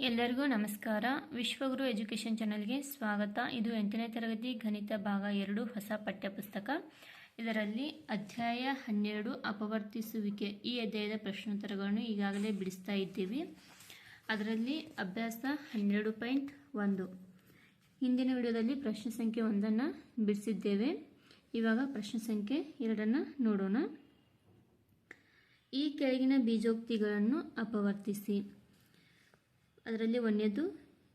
ಎಲ್ಲರಿಗೂ ನಮಸ್ಕಾರ. ವಿಶ್ವಗುರು ಎಜುಕೇಷನ್ ಚಾನಲ್ಗೆ ಸ್ವಾಗತ. ಇದು ಎಂಟನೇ ತರಗತಿ ಗಣಿತ ಭಾಗ ಎರಡು, ಹೊಸ ಪಠ್ಯಪುಸ್ತಕ. ಇದರಲ್ಲಿ ಅಧ್ಯಾಯ ಹನ್ನೆರಡು, ಅಪವರ್ತಿಸುವಿಕೆ, ಈ ಅಧ್ಯಾಯದ ಪ್ರಶ್ನೋತ್ತರಗಳನ್ನು ಈಗಾಗಲೇ ಬಿಡಿಸ್ತಾ ಇದ್ದೀವಿ. ಅದರಲ್ಲಿ ಅಭ್ಯಾಸ ಹನ್ನೆರಡು ಪಾಯಿಂಟ್ ಒಂದು. ಹಿಂದಿನ ವಿಡಿಯೋದಲ್ಲಿ ಪ್ರಶ್ನೆ ಸಂಖ್ಯೆ ಒಂದನ್ನು ಬಿಡಿಸಿದ್ದೇವೆ. ಇವಾಗ ಪ್ರಶ್ನೆ ಸಂಖ್ಯೆ ಎರಡನ್ನು ನೋಡೋಣ. ಈ ಕೆಳಗಿನ ಬೀಜೋಕ್ತಿಗಳನ್ನು ಅಪವರ್ತಿಸಿ. ಅದರಲ್ಲಿ ಒಂದನೇದು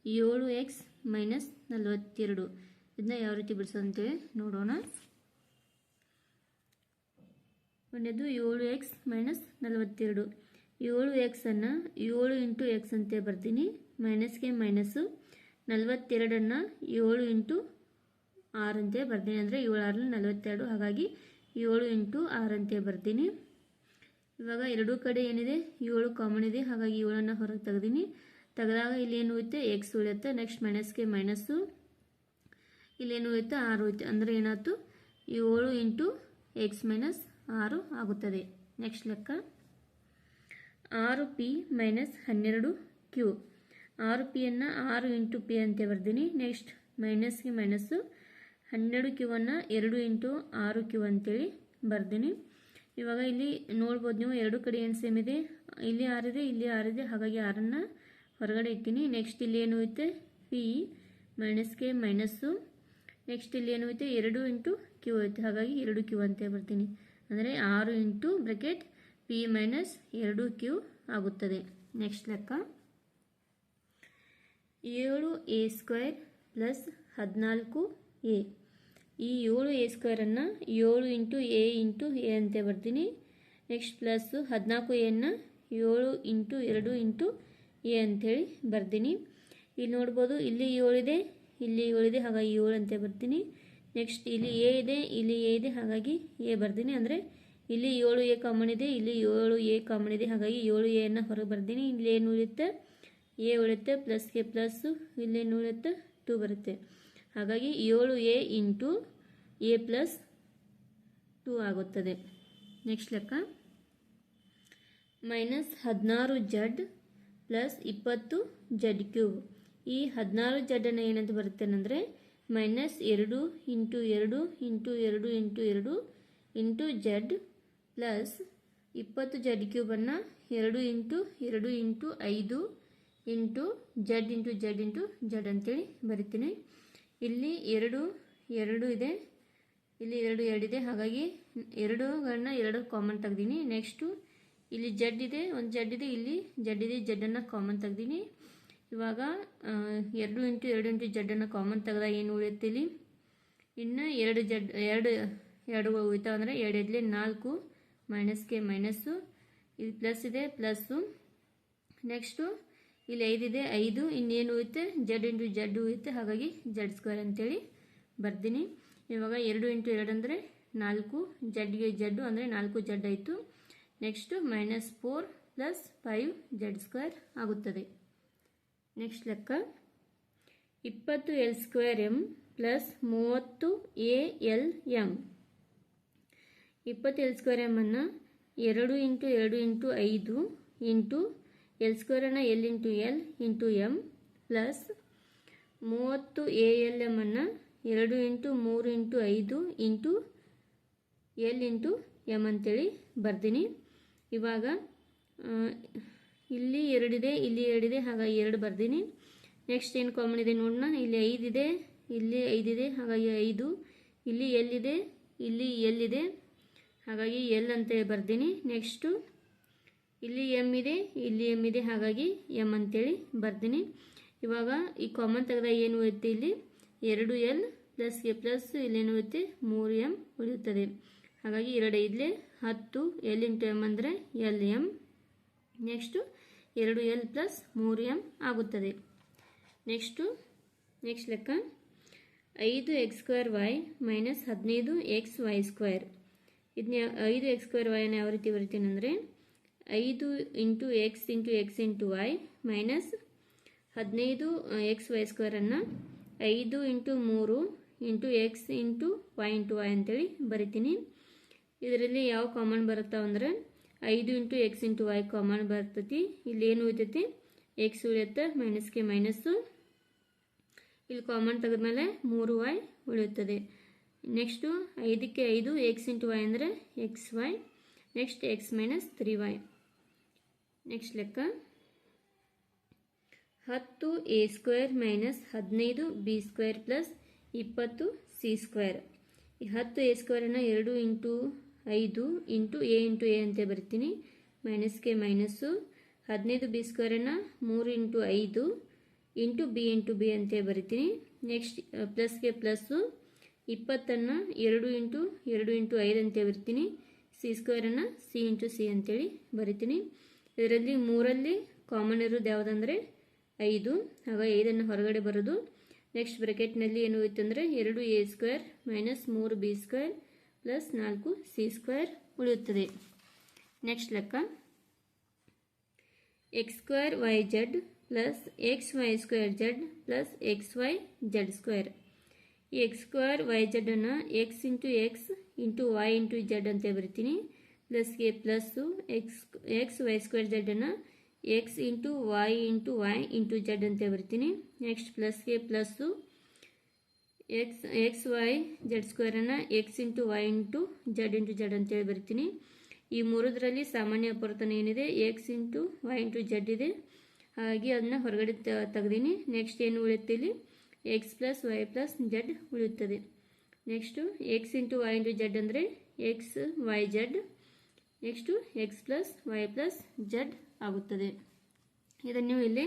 ಏಳು ಎಕ್ಸ್ ಮೈನಸ್ ನಲವತ್ತೆರಡು. ಇದನ್ನ ಯಾವ ರೀತಿ ಬಿಡಿಸೋದು ಅಂತೇಳಿ ನೋಡೋಣ. ಒಂದೇದು ಏಳು ಎಕ್ಸ್ ಮೈನಸ್ ನಲವತ್ತೆರಡು. ಏಳು ಎಕ್ಸನ್ನು ಏಳು ಇಂಟು ಎಕ್ಸ್ ಅಂತ ಬರ್ತೀನಿ. ಮೈನಸ್ಗೆ ಮೈನಸ್ಸು ನಲವತ್ತೆರಡನ್ನು ಏಳು ಇಂಟು ಆರು ಬರ್ತೀನಿ. ಅಂದರೆ ಏಳು ಆರಲ್ಲಿ ನಲವತ್ತೆರಡು. ಹಾಗಾಗಿ ಏಳು ಇಂಟು ಆರು ಬರ್ತೀನಿ. ಇವಾಗ ಎರಡೂ ಕಡೆ ಏನಿದೆ? ಏಳು ಕಾಮನ್ ಇದೆ. ಹಾಗಾಗಿ ಏಳನ್ನು ಹೊರಗೆ ತೆಗೆದೀನಿ. ತೆಗೆದಾಗ ಇಲ್ಲಿ ಏನು ಹೋಯ್ತು ಎಕ್ಸ್ ಉಳಿಯುತ್ತೆ ನೆಕ್ಸ್ಟ್ ಮೈನಸ್ಗೆ ಮೈನಸ್ಸು ಇಲ್ಲೇನು ಹೋಯ್ತು ಆರು ಹೋಯ್ತು ಅಂದರೆ ಏನಾಯ್ತು? ಏಳು ಇಂಟು ಎಕ್ಸ್ ಮೈನಸ್ ಆರು ಆಗುತ್ತದೆ. ನೆಕ್ಸ್ಟ್ ಲೆಕ್ಕ. ಆರು ಪಿ ಮೈನಸ್ ಹನ್ನೆರಡು ಕ್ಯೂ ಆರು ಪಿಯನ್ನು ಆರು ಇಂಟು ಪಿ ಅಂತ ಬರ್ದೀನಿ. ನೆಕ್ಸ್ಟ್ ಮೈನಸ್ಗೆ ಮೈನಸ್ಸು ಹನ್ನೆರಡು ಕ್ಯೂವನ್ನು ಎರಡು ಇಂಟು ಆರು ಕ್ಯೂ ಅಂತೇಳಿ ಬರ್ದೀನಿ. ಇವಾಗ ಇಲ್ಲಿ ನೋಡ್ಬೋದು ನೀವು, ಎರಡು ಕಡೆ ಏನು ಸೇಮ್ ಇದೆ? ಇಲ್ಲಿ ಆರಿದೆ ಇಲ್ಲಿ ಆರಿದೆ, ಹಾಗಾಗಿ ಆರನ್ನು ಹೊರಗಡೆ ಇಟ್ಟೀನಿ ನೆಕ್ಸ್ಟ್ ಇಲ್ಲಿ ಏನು ಐತೆ? P minus K minus next ಇಲ್ಲಿ ಏನು ಐತೆ? ಎರಡು ಇಂಟು ಕ್ಯೂ ಐತೆ. ಹಾಗಾಗಿ ಎರಡು ಕ್ಯೂ ಅಂತ ಬರ್ತೀನಿ. ಅಂದರೆ ಆರು ಇಂಟು ಬ್ರೆಕೆಟ್ ಪಿ ಮೈನಸ್ ಎರಡು ಕ್ಯೂ ಆಗುತ್ತದೆ. ನೆಕ್ಸ್ಟ್ ಲೆಕ್ಕ. ಏಳು ಎ ಸ್ಕ್ವೇರ್ ಪ್ಲಸ್ ಹದಿನಾಲ್ಕು ಎ ಈ ಏಳು ಎ ಸ್ಕ್ವೇರನ್ನು ಏಳು ಇಂಟು ಎ ಇಂಟು ಎ ಅಂತ ಬರ್ತೀನಿ. ನೆಕ್ಸ್ಟ್ ಪ್ಲಸ್ಸು ಹದಿನಾಲ್ಕು ಎನ್ನು ಏಳು ಇಂಟು ಎರಡು ಇಂಟು ಎ ಅಂಥೇಳಿ ಬರ್ತೀನಿ ಇಲ್ಲಿ ನೋಡ್ಬೋದು ಇಲ್ಲಿ ಏಳಿದೆ ಇಲ್ಲಿ ಏಳಿದೆ ಹಾಗಾಗಿ ಏಳು ಅಂತ ಬರ್ತೀನಿ ನೆಕ್ಸ್ಟ್ ಇಲ್ಲಿ ಎ ಇದೆ, ಇಲ್ಲಿ ಎ ಇದೆ, ಹಾಗಾಗಿ ಎ ಬರ್ತೀನಿ ಅಂದರೆ ಇಲ್ಲಿ ಏಳು ಎ ಕಾಮನ್ ಇದೆ, ಇಲ್ಲಿ ಏಳು ಎ ಕಾಮನ್ ಇದೆ, ಹಾಗಾಗಿ ಏಳು ಎನ್ನು ಹೊರಗೆ ಬರ್ತೀನಿ ಇಲ್ಲಿ ಏನು ಉಳಿಯುತ್ತೆ ಎ ಉಳಿಯುತ್ತೆ ಪ್ಲಸ್ಗೆ ಪ್ಲಸ್ಸು ಇಲ್ಲೇನು ಉಳಿಯುತ್ತೆ ಟೂ ಬರುತ್ತೆ. ಹಾಗಾಗಿ ಏಳು A into A plus two ಆಗುತ್ತದೆ. ನೆಕ್ಸ್ಟ್ ಲೆಕ್ಕ. ಮೈನಸ್ ಹದಿನಾರು ಜಡ್ ಪ್ಲಸ್ ಇಪ್ಪತ್ತು ಜಡ್ ಕ್ಯೂಬ್ ಈ ಹದಿನಾರು ಜಡ್ಡನ್ನು ಏನಂತ ಬರುತ್ತೆ ಅಂದರೆ ಮೈನಸ್ ಎರಡು ಇಂಟು ಎರಡು ಇಂಟು ಎರಡು ಇಂಟು ಎರಡು ಇಂಟು ಜಡ್ ಪ್ಲಸ್ ಇಪ್ಪತ್ತು ಜಡ್ ಕ್ಯೂಬನ್ನು ಎರಡು ಇಂಟು ಎರಡು ಇಂಟು ಐದು into Z into Z into Z ಅಂತೇಳಿ ಬರಿತೀನಿ. ಇಲ್ಲಿ ಎರಡು ಎರಡು ಇದೆ. ಇಲ್ಲಿ ಎರಡು ಎರಡಿದೆ ಹಾಗಾಗಿ ಎರಡುಗಳನ್ನ ಎರಡು ಕಾಮನ್ ತೆಗ್ದೀನಿ. ನೆಕ್ಸ್ಟು ಇಲ್ಲಿ ಜಡ್ ಇದೆ, ಒಂದು ಜಡ್ ಇದೆ, ಇಲ್ಲಿ ಜಡ್ ಇದೆ ಜಡ್ಡನ್ನು ಕಾಮನ್ ತೆಗ್ದೀನಿ. ಇವಾಗ ಎರಡು ಇಂಟು ಎರಡು ಇಂಟು ಜಡ್ಡನ್ನು ಕಾಮನ್ ತೆಗ್ದ ಏನು ಉಳಿಯುತ್ತೆ ಇಲ್ಲಿ? ಇನ್ನು ಎರಡು ಜಡ್ ಎರಡು ಎರಡು ಉಳಿತಾವ ಅಂದರೆ ಎರಡು ಎಡ್ಲೆ ನಾಲ್ಕು ಮೈನಸ್ಗೆ ಮೈನಸ್ಸು ಇದು ಪ್ಲಸ್ ಇದೆ ಪ್ಲಸ್ಸು ನೆಕ್ಸ್ಟು ಇಲ್ಲಿ ಐದಿದೆ ಐದು. ಇನ್ನೇನು ಉಳಿಯುತ್ತೆ? ಜಡ್ ಇಂಟು ಜಡ್ ಉಳಿಯುತ್ತೆ. ಹಾಗಾಗಿ ಜಡ್ ಸ್ಕ್ವೇರ್ ಅಂತೇಳಿ ಬರ್ತೀನಿ ಇವಾಗ ಎರಡು ಇಂಟು ಎರಡು ಅಂದರೆ ನಾಲ್ಕು. ಜಡ್ಗೆ ಜಡ್ಡು ಅಂದರೆ ನಾಲ್ಕು ಜಡ್ ಆಯಿತು. Next minus four plus five Z square ಆಗುತ್ತದೆ. ನೆಕ್ಸ್ಟ್ ಲೆಕ್ಕ. ಇಪ್ಪತ್ತು ಎಲ್ ಸ್ಕ್ವೇರ್ ಎಂ ಪ್ಲಸ್ ಮೂವತ್ತು ಎ ಎಲ್ ಎಂ ಇಪ್ಪತ್ತು ಎಲ್ ಸ್ಕ್ವೇರ್ ಎಮ್ಮನ್ನು ಎರಡು ಇಂಟು ಎರಡು ಇಂಟು ಐದು into L ಸ್ಕ್ವೇರನ್ನು L into L into M plus ಮೂವತ್ತು ಎ ಎಲ್ ಎಮ್ಮನ್ನು ಎರಡು ಇಂಟು ಮೂರು ಇಂಟು ಐದು ಇಂಟು ಎಲ್ ಇಂಟು ಎಂ ಅಂತೇಳಿ ಬರ್ತೀನಿ ಇವಾಗ ಇಲ್ಲಿ ಎರಡಿದೆ ಇಲ್ಲಿ ಎರಡಿದೆ, ಹಾಗಾಗಿ ಎರಡು ಬರ್ದೀನಿ. ನೆಕ್ಸ್ಟ್ ಏನು ಕಾಮನ್ ಇದೆ ನೋಡೋಣ ಇಲ್ಲಿ ಐದಿದೆ ಇಲ್ಲಿ ಐದಿದೆ, ಹಾಗಾಗಿ ಐದು. ಇಲ್ಲಿ ಎಲ್ಲಿದೆ ಇಲ್ಲಿ ಎಲ್ಲಿದೆ, ಹಾಗಾಗಿ ಎಲ್ ಅಂತ ಬರ್ದೀನಿ. ನೆಕ್ಸ್ಟು ಇಲ್ಲಿ ಎಂ ಇದೆ, ಇಲ್ಲಿ ಎಂ ಇದೆ, ಹಾಗಾಗಿ ಎಂ ಅಂತೇಳಿ ಬರ್ತೀನಿ ಇವಾಗ ಈ ಕಾಮನ್ ತೆಗೆದಾಗ ಏನು ಐತೆ ಇಲ್ಲಿ? ಎರಡು ಎಲ್ ಪ್ಲಸ್ಗೆ ಪ್ಲಸ್ ಇಲ್ಲೇನು ಐತೆ ಮೂರು ಎಂ ಉಳಿಯುತ್ತದೆ. ಹಾಗಾಗಿ ಎರಡು ಇಲ್ಲಿ ಹತ್ತು ಎಲ್ ಇಂಟು ಎಂ ಅಂದರೆ ಎಲ್ ಎಂ ನೆಕ್ಸ್ಟು ಎರಡು ಎಲ್ ಪ್ಲಸ್ ಮೂರು ಎಂ ಆಗುತ್ತದೆ. ನೆಕ್ಸ್ಟು ನೆಕ್ಸ್ಟ್ ಲೆಕ್ಕ. ಐದು ಎಕ್ಸ್ ಸ್ಕ್ವೇರ್ ವೈ ಮೈನಸ್ ಹದಿನೈದು ಎಕ್ಸ್ ವೈ ಸ್ಕ್ವೇರ್ ಇದನ್ನ ಐದು ಎಕ್ಸ್ ಸ್ಕ್ವೇರ್ ವೈನ ಯಾವ ರೀತಿ ಬರಿತೀನಿ ಅಂದರೆ ಐದು into X into X into Y minus ಹದಿನೈದು ಎಕ್ಸ್ ವೈ ಸ್ಕ್ವೇರನ್ನು ಐದು ಇಂಟು ಮೂರು into X into Y into Y ಅಂತೇಳಿ ಬರಿತೀನಿ. ಇದರಲ್ಲಿ ಯಾವ ಕಾಮನ್ ಬರುತ್ತಾವ ಅಂದರೆ ಐದು into X into Y common ಬರ್ತೈತಿ. ಇಲ್ಲಿ ಏನು ಉಳಿತೈತಿ? ಎಕ್ಸ್ ಉಳಿಯುತ್ತೆ ಮೈನಸ್ಗೆ ಮೈನಸ್ಸು ಇಲ್ಲಿ ಕಾಮನ್ ತೆಗೆದ್ಮೇಲೆ ಮೂರು ವೈ ಉಳಿಯುತ್ತದೆ. ನೆಕ್ಸ್ಟು ಐದಕ್ಕೆ ಐದು ಎಕ್ಸ್ ಇಂಟು ವೈ ಅಂದರೆ X Y next X minus three Y next ಲೆಕ್ಕ. ಹತ್ತು ಎ ಸ್ಕ್ವೇರ್ ಮೈನಸ್ ಹದಿನೈದು ಬಿ ಸ್ಕ್ವೇರ್ ಪ್ಲಸ್ ಇಪ್ಪತ್ತು ಸಿ ಸ್ಕ್ವೇರ್ ಈ ಹತ್ತು ಎ ಸ್ಕ್ವೇರನ್ನು ಎರಡು ಇಂಟು ಐದು ಇಂಟು ಎ ಇಂಟು ಎ ಅಂತ ಬರ್ತೀನಿ. ಮೈನಸ್ಗೆ ಮೈನಸ್ಸು. ಹದಿನೈದು ಬಿ ಸ್ಕ್ವೇರನ್ನು ಮೂರು ಇಂಟು ಐದು ಇಂಟು ಬಿ ಇಂಟು ಬಿ ಅಂತ ಬರಿತೀನಿ. ನೆಕ್ಸ್ಟ್ ಪ್ಲಸ್ಗೆ ಪ್ಲಸ್ಸು ಇಪ್ಪತ್ತನ್ನು ಎರಡು ಇಂಟು ಎರಡು ಇಂಟು ಐದು ಅಂತ ಬರಿತೀನಿ. ಸಿ ಸ್ಕ್ವೇರನ್ನು ಸಿ ಇಂಟು ಸಿ ಅಂತೇಳಿ ಬರಿತೀನಿ. ಇದರಲ್ಲಿ ಮೂರಲ್ಲಿ ಕಾಮನ್ ಇರೋದು ಯಾವುದಂದರೆ ಐದು. ಆಗ ಐದನ್ನು ಹೊರಗಡೆ ಬರೋದು. ನೆಕ್ಸ್ಟ್ ಬ್ರೆಕೆಟ್ನಲ್ಲಿ ಏನು ಹೋಯ್ತು ಅಂದರೆ ಎರಡು ಎ ಸ್ಕ್ವೇರ್ ಮೈನಸ್ ಮೂರು ಬಿ ಸ್ಕ್ವೇರ್ ಪ್ಲಸ್ ನಾಲ್ಕು ಸಿ ಸ್ಕ್ವೇರ್ ಉಳಿಯುತ್ತದೆ. ನೆಕ್ಸ್ಟ್ ಲೆಕ್ಕ. X square Y Z plus X Y square Z plus X Y Z square. ಈ X square Y ಜಡನ್ನು X into X into Y into Z ಅಂತ ಬರಿತೀನಿ. ಪ್ಲಸ್ಗೆ plus X X Y square ಜೆಡನ್ನು X into Y into Y into Z ಅಂತ ಬರ್ತೀನಿ. Next ಪ್ಲಸ್ಗೆ plus X X Y Z ಸ್ಕ್ವೇರನ್ನು X into Y into Z into Z ಅಂತೇಳಿ ಬರ್ತೀನಿ. ಈ ಮೂರದರಲ್ಲಿ ಸಾಮಾನ್ಯ ಅಪವರ್ತನ ಏನಿದೆ? X into Y into Z ಇದೆ. ಹಾಗೆ ಅದನ್ನ ಹೊರಗಡೆ ತೆಗ್ದೀನಿ. ನೆಕ್ಸ್ಟ್ ಏನು ಉಳಿಯುತ್ತೆ ಇಲ್ಲಿ? X plus Y plus Z ಉಳಿಯುತ್ತದೆ. Next X into Y into Z ಅಂದರೆ X Y Z next X plus Y plus Z ಆಗುತ್ತದೆ. ಇದನ್ನು ನೀವು ಇಲ್ಲಿ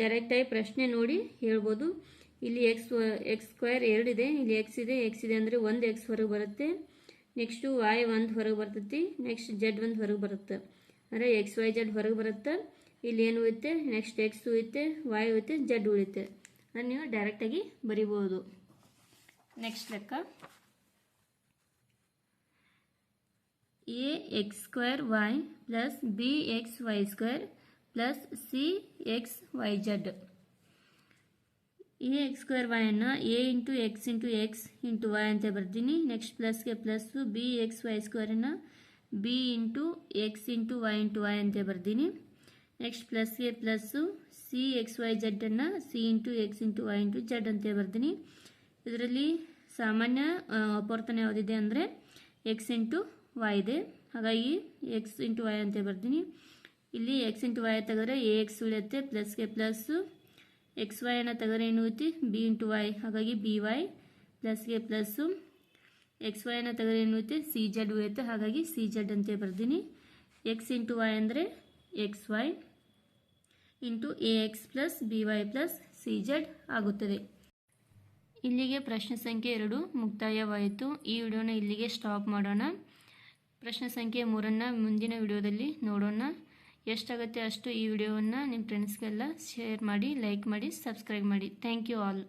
ಡೈರೆಕ್ಟಾಗಿ ಪ್ರಶ್ನೆ ನೋಡಿ ಹೇಳ್ಬೋದು. ಇಲ್ಲಿ ಎಕ್ಸ್ ಎಕ್ಸ್ ಸ್ಕ್ವೇರ್ ಎರಡಿದೆ ಇಲ್ಲಿ ಎಕ್ಸ್ ಇದೆ ಎಕ್ಸ್ ಇದೆ ಅಂದರೆ ಒಂದು ಎಕ್ಸ್ ಹೊರಗೆ ಬರುತ್ತೆ. ನೆಕ್ಸ್ಟು ವೈ ಒಂದು ಹೊರಗೆ ಬರ್ತೈತಿ. ನೆಕ್ಸ್ಟ್ ಜೆಡ್ ಒಂದು ಹೊರಗೆ ಬರುತ್ತೆ. ಅಂದರೆ ಎಕ್ಸ್ ವೈ ಜೆಡ್ ಹೊರಗೆ ಬರುತ್ತೆ. ಇಲ್ಲಿ ಏನು ಉಳಿತೆ ನೆಕ್ಸ್ಟ್ ಎಕ್ಸ್ ಉಳಿತೆ ವೈ ಉಳಿತೆ ಜೆಡ್ ಉಳಿತೆ ಅದನ್ನು ನೀವು ಡೈರೆಕ್ಟಾಗಿ ಬರಿಬೋದು ನೆಕ್ಸ್ಟ್ ಲೆಕ್ಕ. A X square Y plus B X Y square plus C X Y Z A X square ವೈಯನ್ನು A into X into X into Y ಅಂತ ಬರ್ತೀನಿ ನೆಕ್ಸ್ಟ್ ಪ್ಲಸ್ಗೆ plus B X Y ಸ್ಕ್ವೇರನ್ನು B into X into Y into Y ಅಂತ ಬರ್ತೀನಿ next ಪ್ಲಸ್ಗೆ plus C X Y ಜೆಡ್ಡನ್ನು C into X into Y into Z ಅಂತ ಬರ್ತೀನಿ ಇದರಲ್ಲಿ ಸಾಮಾನ್ಯ ಅಪವರ್ತನ ಯಾವುದಿದೆ ಅಂದರೆ ಎಕ್ಸ್ ಇಂಟು ವೈ ಇದೆ. ಹಾಗಾಗಿ ಎಕ್ಸ್ ಇಂಟು ವೈ ಅಂತ ಬರ್ತೀನಿ ಇಲ್ಲಿ ಎಕ್ಸ್ ಇಂಟು ವೈ ತೆಗೆದ್ರೆ ಎ ಎಕ್ಸ್ ಉಳಿಯುತ್ತೆ. ಪ್ಲಸ್ಗೆ ಪ್ಲಸ್ಸು ಎಕ್ಸ್ ಅನ್ನು ತೆಗೆದ್ರೆ ಏನು ಐತಿ ಬಿ ಇಂಟು ವೈ ಹಾಗಾಗಿ ಬಿ ವೈ ಪ್ಲಸ್ಗೆ ಪ್ಲಸ್ಸು ಎಕ್ಸ್ ವೈನ ತೆಗೆದ್ರೆ ಏನು ಐತೆ ಸಿ ಜೆಡ್ ಉಳಿಯುತ್ತೆ. ಹಾಗಾಗಿ ಸಿ ಜೆಡ್ ಅಂತ ಬರ್ತೀನಿ ಎಕ್ಸ್ ಇಂಟು ವೈ ಅಂದರೆ X Y into A X plus B Y plus C Z ಆಗುತ್ತದೆ. ಇಲ್ಲಿಗೆ ಪ್ರಶ್ನೆ ಸಂಖ್ಯೆ ಎರಡು ಮುಕ್ತಾಯವಾಯಿತು. ಈ ವಿಡಿಯೋನ ಇಲ್ಲಿಗೆ ಸ್ಟಾಪ್ ಮಾಡೋಣ. ಪ್ರಶ್ನೆ ಸಂಖ್ಯೆ ಮೂರನ್ನು ಮುಂದಿನ ವಿಡಿಯೋದಲ್ಲಿ ನೋಡೋಣ. ಎಷ್ಟಾಗುತ್ತೆ ಅಷ್ಟು ಈ ವಿಡಿಯೋವನ್ನು ನಿಮ್ಮ ಫ್ರೆಂಡ್ಸ್ಗೆಲ್ಲ ಶೇರ್ ಮಾಡಿ ಲೈಕ್ ಮಾಡಿ ಸಬ್ಸ್ಕ್ರೈಬ್ ಮಾಡಿ. Thank you all